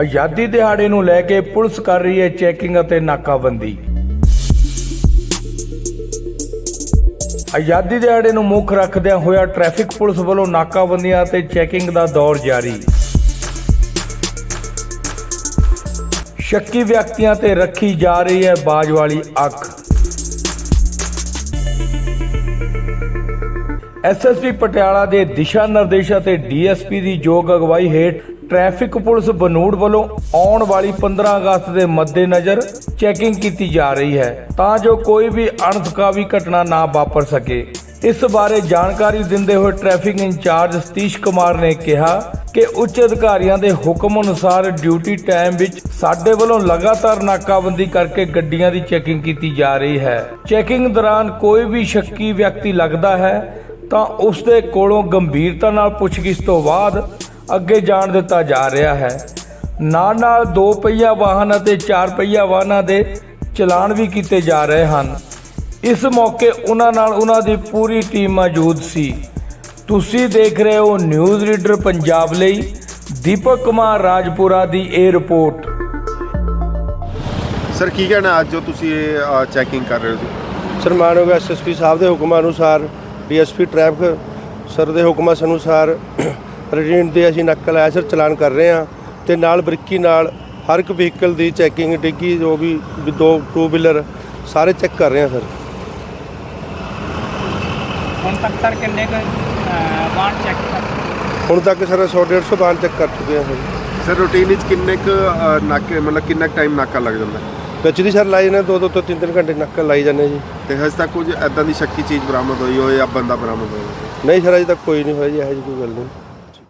ਆਜ਼ਾਦੀ ਦਿਹਾੜੇ ਨੂੰ ਲੈ ਕੇ ਪੁਲਿਸ ਕਰ ਰਹੀ ਹੈ ਚੈਕਿੰਗ ਅਤੇ ਨਾਕਾਬੰਦੀ। ਆਜ਼ਾਦੀ ਦਿਹਾੜੇ ਨੂੰ ਮੁੱਖ ਰੱਖਦਿਆਂ ਹੋਇਆ ਟ੍ਰੈਫਿਕ ਪੁਲਿਸ ਵੱਲੋਂ ਨਾਕਾਬੰਦੀਆਂ ਅਤੇ ਚੈਕਿੰਗ ਦਾ ਦੌਰ ਜਾਰੀ। ਸ਼ੱਕੀ ਵਿਅਕਤੀਆਂ ਤੇ ਰੱਖੀ ਜਾ ਰਹੀ ਹੈ ਬਾਜ ਵਾਲੀ ਅੱਖ। ਐਸਐਸਪੀ ਪਟਿਆਲਾ ਦੇ ਦਿਸ਼ਾ ਨਿਰਦੇਸ਼ਾਂ ਤੇ ਡੀਐਸਪੀ ਦੀ ਯੋਗ ਅਗਵਾਈ ਹੇਠ ਟ੍ਰੈਫਿਕ ਪੁਲਿਸ ਬਨੂੜ ਵੱਲੋਂ ਆਉਣ ਵਾਲੀ 15 ਅਗਸਤ ਦੇ ਮੱਦੇਨਜ਼ਰ ਚੈਕਿੰਗ ਕੀਤੀ ਜਾ ਰਹੀ ਹੈ ਤਾਂ ਜੋ ਕੋਈ ਵੀ ਅਣਸੁਖਾਵੀ ਘਟਨਾ ਨਾ ਵਾਪਰ ਸਕੇ। ਇਸ ਬਾਰੇ ਜਾਣਕਾਰੀ ਦਿੰਦੇ ਹੋਏ ਟ੍ਰੈਫਿਕ ਇੰਚਾਰਜ ਸਤੀਸ਼ ਕੁਮਾਰ ਨੇ ਕਿਹਾ ਕਿ ਉੱਚ ਅਧਿਕਾਰੀਆਂ ਦੇ ਹੁਕਮ ਅਨੁਸਾਰ ਡਿਊਟੀ ਟਾਈਮ ਵਿੱਚ ਸਾਡੇ ਵੱਲੋਂ ਲਗਾਤਾਰ ਨਾਕਾਬੰਦੀ ਕਰਕੇ ਗੱਡੀਆਂ ਦੀ ਚੈਕਿੰਗ ਕੀਤੀ ਜਾ ਰਹੀ ਹੈ। ਚੈਕਿੰਗ ਦੌਰਾਨ ਕੋਈ ਵੀ ਸ਼ੱਕੀ ਵਿਅਕਤੀ ਲੱਗਦਾ ਹੈ ਤਾਂ ਉਸ ਦੇ ਕੋਲੋਂ ਗੰਭੀਰਤਾ ਨਾਲ ਪੁੱਛਗਿੱਛ ਤੋਂ ਬਾਅਦ ਅੱਗੇ ਜਾਣ ਦਿੱਤਾ ਜਾ ਰਿਹਾ ਹੈ। ਨਾਲ ਨਾਲ ਦੋ ਪਹੀਆ ਵਾਹਨ ਅਤੇ ਚਾਰ ਪਹੀਆ ਵਾਹਨਾਂ ਦੇ ਚਲਾਨ ਵੀ ਕੀਤੇ ਜਾ ਰਹੇ ਹਨ। ਇਸ ਮੌਕੇ ਉਹਨਾਂ ਨਾਲ ਉਹਨਾਂ ਦੀ ਪੂਰੀ ਟੀਮ ਮੌਜੂਦ ਸੀ। ਤੁਸੀਂ ਦੇਖ ਰਹੇ ਹੋ ਨਿਊਜ਼ ਰੀਡਰ ਪੰਜਾਬ ਲਈ ਦੀਪਕ ਕੁਮਾਰ ਰਾਜਪੁਰਾ ਦੀ ਇਹ ਰਿਪੋਰਟ। ਸਰ ਕੀ ਕਹਿਣਾ ਅੱਜ ਜੋ ਤੁਸੀਂ ਇਹ ਚੈਕਿੰਗ ਕਰ ਰਹੇ ਹੋ? ਸਨਮਾਨਯੋਗ ਐਸਐਸਪੀ ਸਾਹਿਬ ਦੇ ਹੁਕਮਾਂ ਅਨੁਸਾਰ ਡੀਐਸਪੀ ਟ੍ਰੈਫਿਕ ਸਰ ਦੇ ਹੁਕਮਾਂ ਅਨੁਸਾਰ ਰਜਿੰਟ ਦੇ ਅਸੀਂ ਨਕਲ ਆਇਆ ਸਰ ਚਲਾਨ ਕਰ ਰਹੇ ਹਾਂ ਤੇ ਨਾਲ ਬਰੀਕੀ ਨਾਲ ਹਰ ਇੱਕ ਵਹੀਕਲ ਦੀ ਚੈਕਿੰਗ ਡਿੱਗੀ ਜੋ ਵੀ ਦੋ ਟੂ ਵੀਲਰ ਸਾਰੇ ਚੈੱਕ ਕਰ ਰਹੇ ਹਾਂ ਸਰ। ਹੁਣ ਤੱਕ ਸਰ ਕਿੰਨੇ ਕੁ ਵਾਹਨ ਚੈੱਕ ਕਰ ਹੁਣ ਤੱਕ ਸਰ 100 150 ਬਾਨ ਚੈੱਕ ਕਰ ਚੁੱਕੇ ਹਾਂ ਸਰ। ਸਰ ਰੂਟੀਨ ਵਿੱਚ ਕਿੰਨੇ ਕੁ ਨਾਕੇ ਮਤਲਬ ਕਿੰਨਾ ਟਾਈਮ ਨਾਕਾ ਲੱਗ ਜਾਂਦਾ? ਹੈ? ਵਿੱਚ ਦੀ ਸਰ ਲਾਈ ਨੇ ਦੋ ਦੋ ਤੋਂ ਤਿੰਨ ਤਿੰਨ ਘੰਟੇ ਨਕਲ ਲਾਈ ਜਾਂਦੇ ਜੀ। ਤੇ ਹਜੇ ਤੱਕ ਕੁਝ ਐਦਾਂ ਦੀ ਸ਼ੱਕੀ ਚੀਜ਼ ਬਰਾਮਦ ਹੋਈ ਹੋਏ ਜਾਂ ਬੰਦਾ ਬਰਾਮਦ ਹੋਇਆ ਨਹੀਂ ਸਰ ਅਜੇ ਤੱਕ ਕੋਈ ਨਹੀਂ ਹੋਇਆ ਜੀ ਇਹੋ ਜਿਹੀ ਕੋਈ ਗੱਲ ਨਹੀਂ।